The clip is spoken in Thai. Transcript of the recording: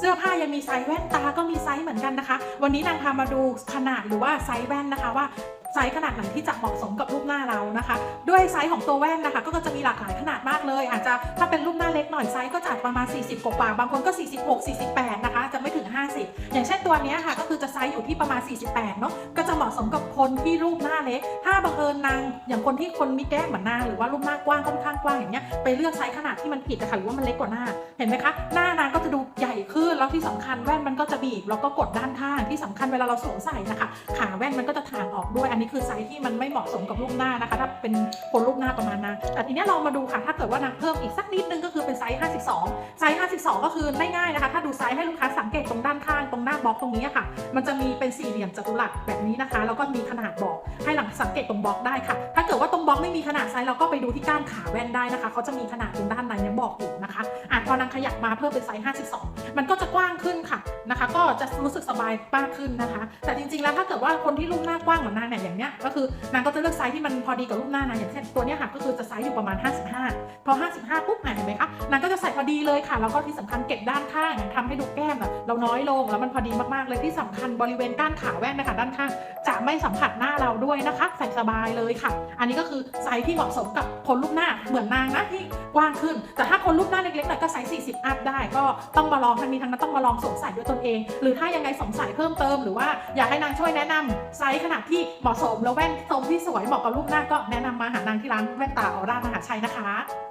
เสื้อผ้ายังมีไซส์แว่นตาก็มีไซส์เหมือนกันนะคะ วันนี้นางพามาดูขนาดหรือว่าไซส์แว่นนะคะว่าไซส์ขนาดไหนที่จะเหมาะสมกับรูปหน้าเรานะคะ ด้วยไซส์ของตัวแว่นนะคะ ก็จะมีหลากหลายขนาดมากเลย อาจจะถ้าเป็นรูปหน้าเล็กหน่อยไซส์ก็จะประมาณ 40 กว่าบางคนก็ 46 48 นะคะ จะไม่ถึง 50 อย่างเช่นตัวนี้ค่ะ ก็คือจะไซส์อยู่ที่ประมาณ 48 เนาะก็จะเหมาะสมกับคนที่รูปหน้าเล็ก ถ้าบังเอิญนางอย่างคนที่คนมีแก้มเหมือนนางหรือว่ารูปหน้ากว้างค่อนข้างกว้างอย่างเงี้ยไปเลือกไซส์ขนาดที่มันผิดนะคะหรือว่ามันเล็กกว่าหน้าเห็นไหมคะหน้าน แล้วที่สำคัญแว่นมันก็จะบีบแล้วก็กดด้านข้างที่สำคัญเวลาเราสวมใส่นะคะ ขาแว่นมันก็จะถ่างออกด้วย อันนี้คือไซส์ที่มันไม่เหมาะสมกับรูปหน้านะคะ ถ้าเป็นคนรูปหน้าประมาณนั้นแต่ทีนี้เรามาดูค่ะ ถ้าเกิดว่านางเพิ่มอีกสักนิดนึงก็คือเป็นไซส์ 52 ไซส์ 52 ก็คือง่ายๆนะคะ ถ้าดูไซส์ให้ลูกค้าสังเกตตรงด้านข้างตรงหน้าบล็อกตรงนี้ค่ะ มันจะมีเป็นสี่เหลี่ยมจัตุรัสแบบนี้นะคะ แล้วก็มีขนาดบอกให้หลังสังเกตตรงบล็อกได้ค่ะ ถ้าเกิดว่าตรงบล็อกไม่มีขนาดไซส์เราก็ไปดูที่ก้านขาแว่นได้นะคะเขาจะมีขนาดตรงด้านในเนี่ยบอกอยู่นะคะ อะพอนางขยับมาเพิ่มเป็นไซส์52 มันก็จะกว้างขึ้นค่ะ นะคะ ก็จะรู้สึกสบายมากขึ้นนะคะ แต่จริงๆแล้วถ้าเกิดว่าคนที่รูปหน้ากว้างเหมือนนางเนี่ยอย่างเนี้ยก็คือนางก็จะเลือกไซส์ที่มันพอดีกับรูปหน้านางอย่างเช่นตัวเนี้ยค่ะก็คือจะไซส์อยู่ประมาณ 55 พอ 55 ปุ๊บเห็นไหมคะนางก็จะใส่พอดีเลยค่ะ แล้วก็ที่สำคัญเก็บด้านข้างทำให้ดูแก้มอะเราน้อยลงแล้วมันพอดีมากๆเลยที่สำคัญบริเวณก้านขาแว่นนะคะด้านข้าง จะไม่สัมผัสหน้าเราด้วยนะคะ ใส่สบายเลยค่ะ อันนี้ก็คือไซส์ที่เหมาะสมกับคนรูปหน้าเหมือนนางนะที่กว้างขึ้น แต่ถ้าคนรูปหน้าเล็กๆหน่อยก็ไซส์40 อัพได้ ก็ต้องมาลองทั้งนี้ทั้งนั้นต้องมาลองสวมใส่ด้วยตนเอง หรือถ้ายังไงสงสัยเพิ่มเติม หรือว่าอยากให้นางช่วยแนะนำไซส์ขนาดที่เหมาะสมแล้วแว่นทรงที่สวยเหมาะกับรูปหน้าก็แนะนำมาหานางที่ร้านแว่นตาออร่ามหาชัยนะคะ